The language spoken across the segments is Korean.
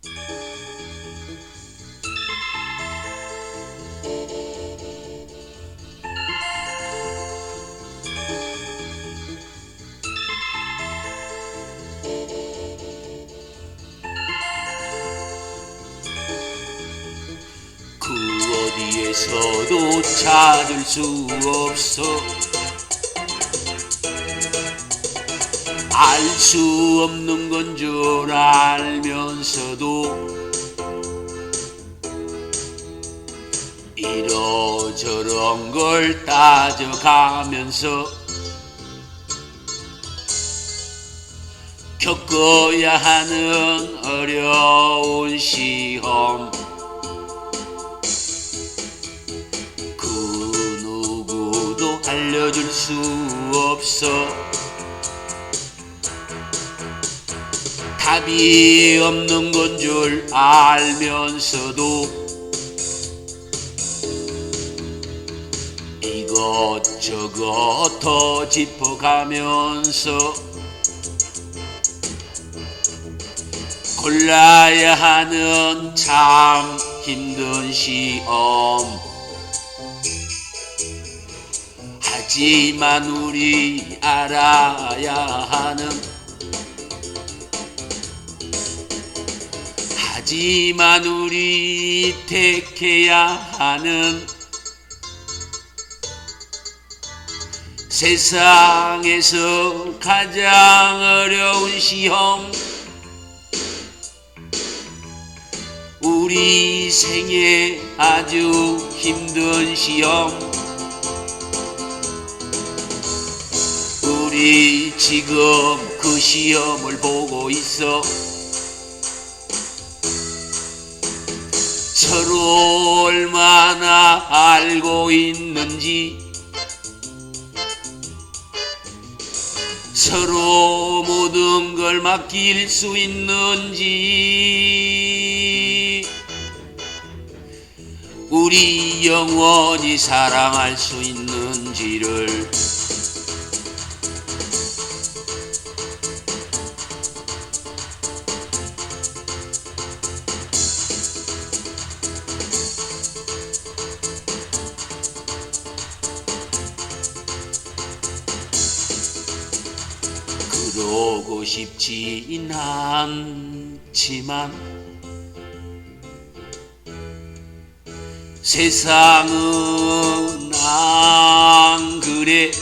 그 어디에서도 찾을 수 없어 알 수 없는 건 줄 알면서도 이러저런 걸 따져가면서 겪어야 하는 어려운 시험. 그 누구도 알려줄 수 없어 답이 없는 건 줄 알면서도 이것저것 더 짚어가면서 골라야 하는 참 힘든 시험. 하지만 우리 알아야 하는 하지만 우리 택해야 하는 세상에서 가장 어려운 시험 우리 생에 아주 힘든 시험 우리 지금 그 시험을 보고 있어 서로 얼마나 알고 있는지. 서로 모든 걸 맡길 수 있는지. 우리 영원히 사랑할 수 있는지를 그러고 싶진 않지만 세상은 안 그래.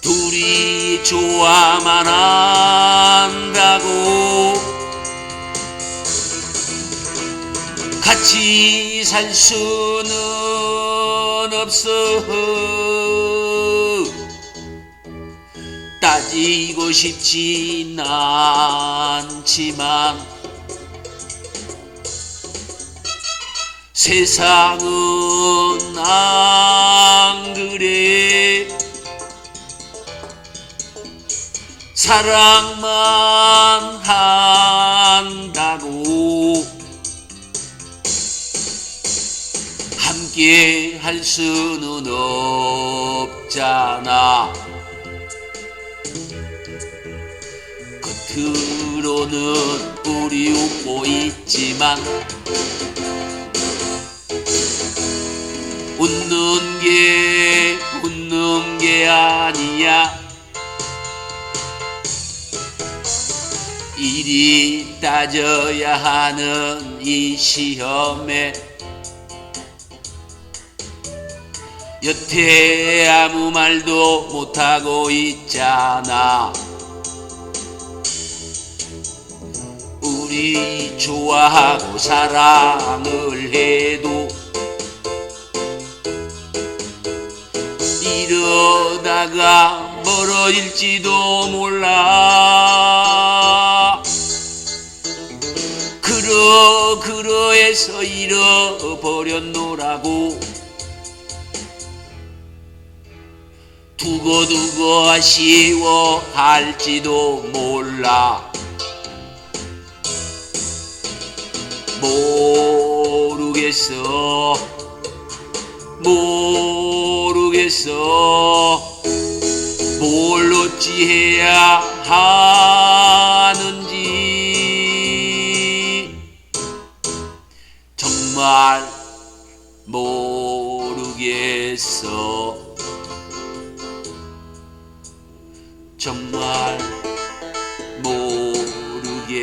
둘이 좋아만 한다고 같이 살 수는 없어 따지고 싶진 않지만 세상은 안 그래. 사랑만 한다고. 함께 할 수는 없잖아 겉으로는 우리 웃고 있지만 웃는 게 웃는 게 아니야. 일이 따져야 하는 이 시험에 여태 아무 말도 못하고 있잖아 좋아하고 사랑을 해도 이러다가 멀어질지도 몰라. 그러 그러해서 잃어버렸노라고 두고두고 아쉬워할지도 몰라 모르겠어. 모르겠어. 뭘 어찌해야 하는지. 정말 모르겠어. 정말 모르겠어